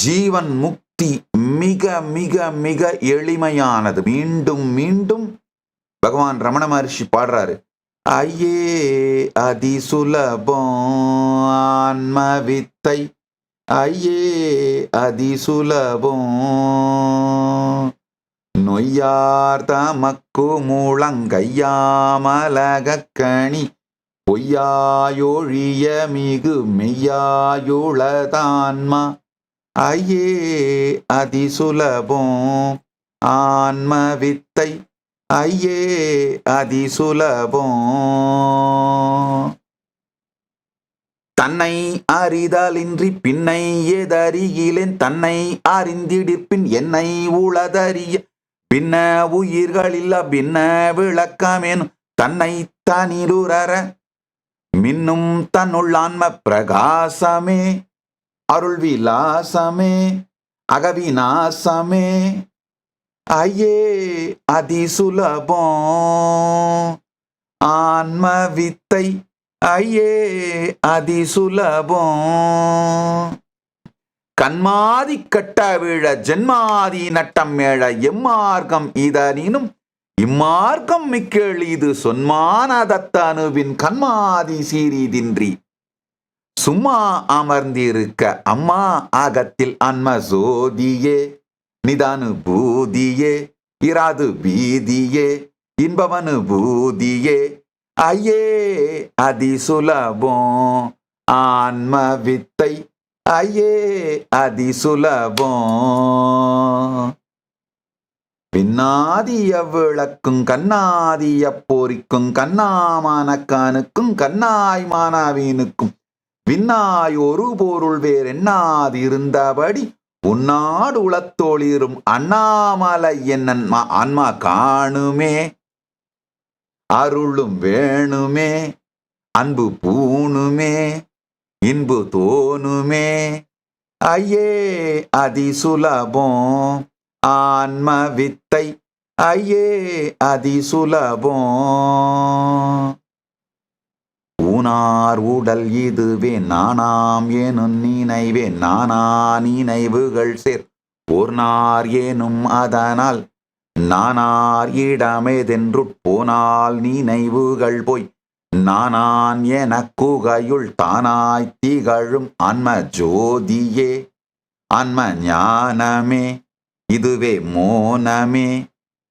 ஜீவன் முக்தி மிக மிக மிக எளிமையானது. மீண்டும் மீண்டும் பகவான் ரமண மகர்ஷி பாடுறாரு. ஐயே அதி சுலபம் ஆன்ம வித்தை ஐயே அதி சுலபம் நொய்யார் தமக்கு முழங்கையாமலகக்கணி பொய்யாயொழிய மிகு மெய்யாயுளதான்மா. ஐயே அதிசுலபம் ஆன்ம வித்தை ஐயே அதி சுலபம். தன்னை அறிதலின்றி பின்னை எதறியிலேன் தன்னை அறிந்திடிப்பின் என்னை உளதறிய. பின்ன உயிர்களில்ல பின்ன விளக்கமேனும் தன்னை தனிலுரற மின்னும் தன்னுள்ளான்ம பிரகாசமே. அருள் விலாசமே அகவிநாசமே. ஐயே அதி சுலபம் ஆன்ம வித்தை ஐயே அதி சுலபம் கண்மாதி கட்ட விழ ஜென்மாதி நட்டம் மேழ எம்மார்க்கம் இதனினும் இம்மார்க்கம் மிக்கேள் இது சொன்மானதத்தனுவின் கண்மாதி சீரிதின்றி சும்மா அமர்ந்திருக்க அம்மா ஆகத்தில் அன்ம சோதியே நிதானு பூதியே இராது பீதியே இன்பவனு பூதியே. ஐயே அதிசுலபம் ஆன்ம வித்தை ஐயே அதிசுலபம். பின்னாதிய விளக்கும் கண்ணாதிய போரிக்கும் கண்ணாமானக்கானுக்கும் கண்ணாய் மானாவீனுக்கும் விண்ணாய் வேறு பொருள் இருந்தபடி உன்னாடு உளத்தோளிரும் அண்ணாமலை என்ன ஆன்மா காணுமே அருளும் வேணுமே அன்பு பூணுமே இன்பு தோணுமே. ஐயே அதி சுலபம் ஆன்ம வித்தை ஐயே அதி சுலபம் ஊனார் உடல் இதுவே நானாம் ஏனும் நினைவே நானா நினைவுகள் சேர். ஓர்னார் ஏனும் அதனால் நானார் இடமேதென்று போனால் நினைவுகள் போய். நானான் எனக்குகையுள் தானாய் திகழும் அன்ம ஜோதியே அன்ம ஞானமே இதுவே மோனமே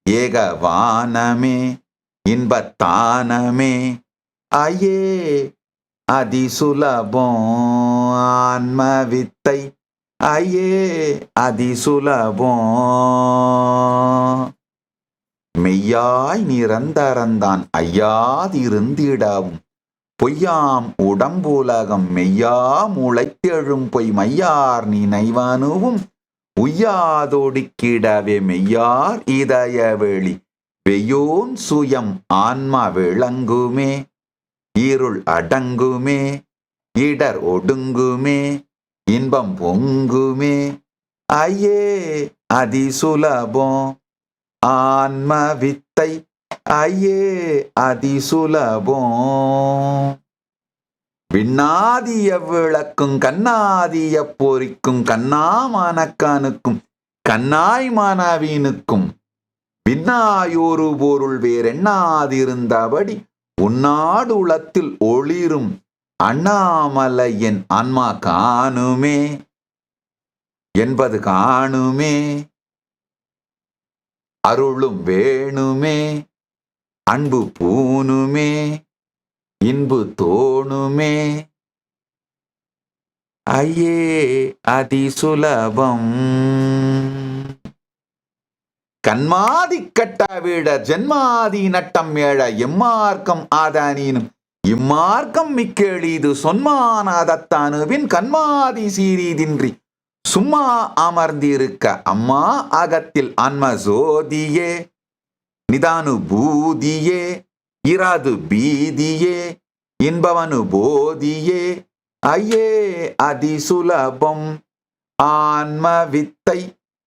ஏகவானமே இன்பத்தானமே ஐயே அதி ஆன்ம வித்தை ஐயே அதி சுலபம் மெய்யாய் நிரந்தரந்தான் ஐயாதிருந்திடவும். பொய்யாம் உடம்புலகம் மெய்யா முளைத்தெழும் பொய் மையார் நினைவனுவும் உய்யாதொடுக்கிடவே மெய்யார் இதய வெளி வெயோன் சுயம் ஆன்மா விளங்குமே. இருள் அடங்குமே இடர் ஒடுங்குமே இன்பம் பொங்குமே. ஐயே அதி சுலபம் ஆன்ம வித்தை ஐயே அதி சுலபம் விண்ணாதிய விளக்கும் கண்ணாதிய பொறிக்கும் கண்ணாமானக்கானுக்கும் கண்ணாய் மானாவீனுக்கும் விண்ணாயோரு பொருள் வேறெண்ணாதிருந்தபடி உன்னாடு உளத்தில் ஒளிரும் அண்ணாமலை என் ஆன்மா காணுமே என்பது காணுமே. அருளும் வேணுமே அன்பு பூணுமே இன்பு தோணுமே. ஐயே அதி சுலபம் கண்மாதி கட்ட விட ஜென்மாதி நட்டம் ஏழ எம்மார்க்கம் ஆதானீனும். இம்மார்க்கம் மிக்கெளிது சொன்மானாதத்தானுவின் கண்மாதி சீரீதின்றி. சும்மா அமர்ந்திருக்க அம்மா அகத்தில் அன்ம ஜோதியே. நிதானு பூதியே இராது பீதியே. இன்பவனு போதியே ஐயே அதிசுலபம். ஆன்ம வித்தை